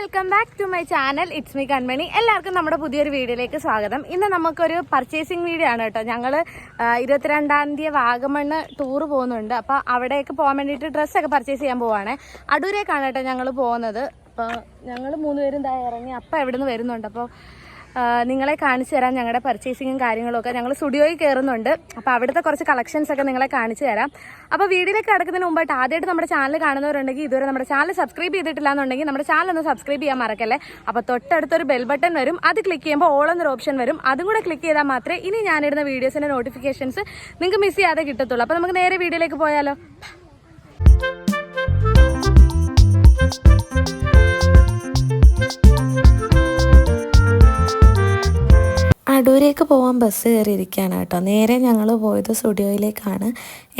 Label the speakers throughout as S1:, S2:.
S1: Welcome back to my channel it's me Kanmani എല്ലാവർക്കും നമ്മുടെ പുതിയൊരു വീഡിയോയിലേക്ക് സ്വാഗതം. ഇന്ന് നമുക്കൊരു പർച്ചേസിങ് വീഡിയോ ആണ് കേട്ടോ. ഞങ്ങൾ ഇരുപത്തിരണ്ടാം തീയതി വാഗമണ്ണ് ടൂർ പോകുന്നുണ്ട്. അപ്പോൾ അവിടേക്ക് പോകാൻ വേണ്ടിയിട്ട് ഡ്രസ്സൊക്കെ പർച്ചേസ് ചെയ്യാൻ പോവാണ്. അടൂരേക്കാണ് കേട്ടോ ഞങ്ങൾ പോകുന്നത്. അപ്പോൾ ഞങ്ങൾ മൂന്നുപേരും ഇതായി ഇറങ്ങി അപ്പം എവിടെ നിന്ന് വരുന്നുണ്ട്. അപ്പോൾ നിങ്ങളെ കാണിച്ചു തരാം. ഞങ്ങളുടെ പർച്ചേസിങ്ങും കാര്യങ്ങളൊക്കെ ഞങ്ങൾ സ്റ്റുഡിയോയിൽ കയറുന്നുണ്ട് അപ്പോൾ അവിടുത്തെ കുറച്ച് കളക്ഷൻസ് ഒക്കെ നിങ്ങളെ കാണിച്ചു തരാം. അപ്പോൾ വീഡിയോയിലേക്ക് കിടക്കുന്നതിന് മുമ്പായിട്ട് ആദ്യമായിട്ട് നമ്മുടെ ചാനൽ കാണുന്നവരുണ്ടെങ്കിൽ ഇതുവരെ നമ്മുടെ ചാനൽ സബ്സ്ക്രൈബ് ചെയ്തിട്ടില്ല എന്നുണ്ടെങ്കിൽ നമ്മുടെ ചാനൽ ഒന്ന് സബ്സ്ക്രൈബ് ചെയ്യാൻ മറക്കല്ലേ? അപ്പോൾ തൊട്ടടുത്തൊരു ബെൽ ബട്ടൺ വരും. അത് ക്ലിക്ക് ചെയ്യുമ്പോൾ ഓൾ എന്നൊരു ഓപ്ഷൻ വരും. അതും കൂടെ ക്ലിക്ക് ചെയ്താൽ മാത്രമേ ഇനി ഞാനിടുന്ന വീഡിയോസിന്റെ നോട്ടിഫിക്കേഷൻസ് നിങ്ങൾക്ക് മിസ് ചെയ്യാതെ കിട്ടത്തുള്ളൂ. അപ്പോൾ നമുക്ക് നേരെ വീഡിയോയിലേക്ക് പോയാലോ.
S2: അടൂരേക്ക് പോകാൻ ബസ് കയറിയിരിക്കുകയാണ് കേട്ടോ. നേരെ ഞങ്ങൾ പോയത് സ്റ്റുഡിയോയിലേക്കാണ്.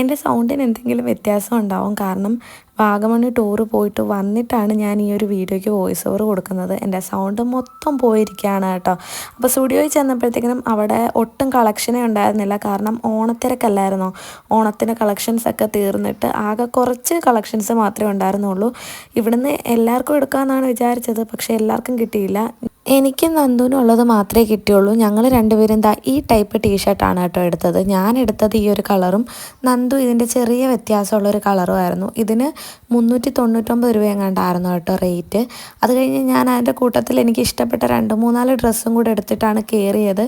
S2: എന്റെ സൗണ്ടിന് എന്തെങ്കിലും വ്യത്യാസം ഉണ്ടാവും കാരണം വാഗമണ് ടൂറ് പോയിട്ട് വന്നിട്ടാണ് ഞാൻ ഈ ഒരു വീഡിയോയ്ക്ക് വോയിസ് ഓവർ കൊടുക്കുന്നത്. എന്റെ സൗണ്ട് മൊത്തം പോയിരിക്കുകയാണ് കേട്ടോ. അപ്പോൾ സ്റ്റുഡിയോയിൽ ചെന്നപ്പോഴത്തേക്കിനും അവിടെ ഒട്ടും കളക്ഷനേ ഉണ്ടായിരുന്നില്ല. കാരണം ഓണത്തിരക്കല്ലായിരുന്നു? ഓണത്തിന് കളക്ഷൻസ് ഒക്കെ തീർന്നിട്ട് ആകെ കുറച്ച് കളക്ഷൻസ് മാത്രമേ ഉണ്ടായിരുന്നുള്ളൂ. ഇവിടുന്ന് എല്ലാവർക്കും എടുക്കാമെന്നാണ് വിചാരിച്ചത്. പക്ഷേ എല്ലാവർക്കും കിട്ടിയില്ല. എനിക്കും നന്ദുവിനും ഉള്ളത് മാത്രമേ കിട്ടിയുള്ളൂ. ഞങ്ങൾ രണ്ടുപേരും ദാ ഈ ടൈപ്പ് ടീഷർട്ടാണ് കേട്ടോ എടുത്തത്. ഞാൻ എടുത്തത് ഈ ഒരു കളറും നന്ദു ഇതിന്റെ ചെറിയ വ്യത്യാസമുള്ള ഒരു കളറും ആയിരുന്നു. ഇതിന് മുന്നൂറ്റി തൊണ്ണൂറ്റൊമ്പത് രൂപ എങ്ങാണ്ടായിരുന്നു കേട്ടോ റേറ്റ് അത് കഴിഞ്ഞ് ഞാൻ അതിന്റെ കൂട്ടത്തിൽ എനിക്ക് ഇഷ്ടപ്പെട്ട രണ്ട് മൂന്നാൽ ഡ്രസ്സും കൂടെ എടുത്തിട്ടാണ് കയറിയത്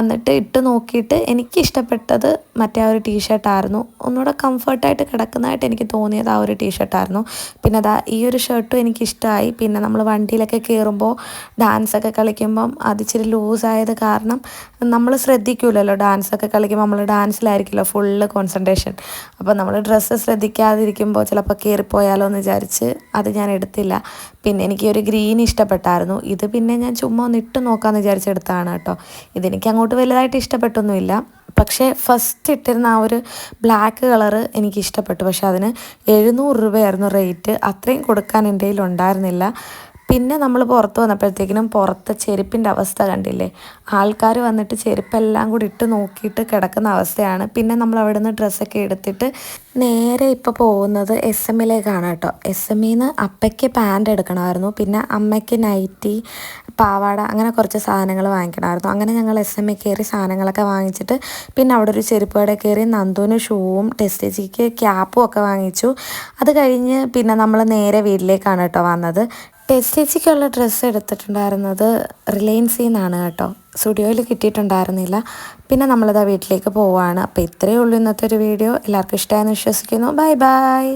S2: എന്നിട്ട് ഇട്ട് നോക്കിയിട്ട് എനിക്ക് ഇഷ്ടപ്പെട്ടത് മറ്റേ ആ ഒരു ടീഷർട്ടായിരുന്നു. ഒന്നുകൂടെ കംഫർട്ടായിട്ട് കിടക്കുന്നതായിട്ട് എനിക്ക് തോന്നിയത് ആ ഒരു ടീഷർട്ടായിരുന്നു. പിന്നെ അതാ ഈ ഒരു ഷർട്ടും എനിക്ക് ഇഷ്ടമായി പിന്നെ നമ്മൾ വണ്ടിയിലൊക്കെ കയറുമ്പോൾ ഡാൻസൊക്കെ കളിക്കുമ്പം അത് ഇച്ചിരി ലൂസായത് കാരണം നമ്മൾ ശ്രദ്ധിക്കൂലല്ലോ ഡാൻസൊക്കെ കളിക്കുമ്പോൾ നമ്മൾ ഡാൻസിലായിരിക്കുമല്ലോ ഫുള്ള് കോൺസെൻട്രേഷൻ അപ്പോൾ നമ്മൾ ഡ്രസ്സ് ശ്രദ്ധിക്കാതിരിക്കുമ്പോൾ ചിലപ്പോൾ കയറിപ്പോയാലോ എന്ന് വിചാരിച്ച് അത് ഞാൻ എടുത്തില്ല. പിന്നെ എനിക്ക് ഒരു ഗ്രീൻ ഇഷ്ടപ്പെട്ടായിരുന്നു. ഇത് പിന്നെ ഞാൻ ചുമ്മാ ഒന്ന് ഇട്ട് നോക്കാമെന്ന് വിചാരിച്ചെടുത്താണ് കേട്ടോ. ഇതെനിക്ക് അങ്ങോട്ട് വലുതായിട്ട് ഇഷ്ടപ്പെട്ടൊന്നുമില്ല. പക്ഷേ ഫസ്റ്റ് ഇട്ടിരുന്ന ആ ഒരു ബ്ലാക്ക് കളറ് എനിക്ക് ഇഷ്ടപ്പെട്ടു പക്ഷെ അതിന് എഴുന്നൂറ് രൂപയായിരുന്നു റേറ്റ് അത്രയും കൊടുക്കാൻ എന്റെ കയ്യിൽ ഉണ്ടായിരുന്നില്ല പിന്നെ നമ്മൾ പുറത്ത് വന്നപ്പോഴത്തേക്കിനും പുറത്തെ ചെരുപ്പിന്റെ അവസ്ഥ കണ്ടില്ലേ? ആൾക്കാർ വന്നിട്ട് ചെരുപ്പെല്ലാം കൂടി ഇട്ട് നോക്കിയിട്ട് കിടക്കുന്ന അവസ്ഥയാണ്. പിന്നെ നമ്മൾ അവിടെ നിന്ന് ഡ്രസ്സൊക്കെ എടുത്തിട്ട് നേരെ ഇപ്പോൾ പോകുന്നത് എസ് എമ്മിലേക്കാണ് കേട്ടോ. എസ് എമ്മിന്ന് അപ്പയ്ക്ക് പാന്റ് എടുക്കണമായിരുന്നു. പിന്നെ അമ്മയ്ക്ക് നൈറ്റി പാവാട അങ്ങനെ കുറച്ച് സാധനങ്ങൾ വാങ്ങിക്കണമായിരുന്നു. അങ്ങനെ ഞങ്ങൾ എസ് എം എ കയറി സാധനങ്ങളൊക്കെ വാങ്ങിച്ചിട്ട് പിന്നെ അവിടെ ഒരു ചെരുപ്പ് കട കയറി നന്ദുവിന് ഷൂവും ടെസ്റ്റേജിക്ക് ക്യാപ്പും ഒക്കെ വാങ്ങിച്ചു. അത് കഴിഞ്ഞ് പിന്നെ നമ്മൾ നേരെ വീട്ടിലേക്കാണ് കേട്ടോ വന്നത്. ടെസ്റ്റേജിക്കുള്ള ഡ്രസ്സ് എടുത്തിട്ടുണ്ടായിരുന്നത് റിലയൻസിൽ നിന്നാണ് കേട്ടോ. സ്റ്റുഡിയോയിൽ കിട്ടിയിട്ടുണ്ടായിരുന്നില്ല. പിന്നെ നമ്മളിതാ വീട്ടിലേക്ക് പോവുകയാണ് അപ്പോൾ ഇത്രയേ ഉള്ളൂ ഇന്നത്തെ ഒരു വീഡിയോ. എല്ലാവർക്കും ഇഷ്ടമായെന്ന് വിശ്വസിക്കുന്നു. Bye bye.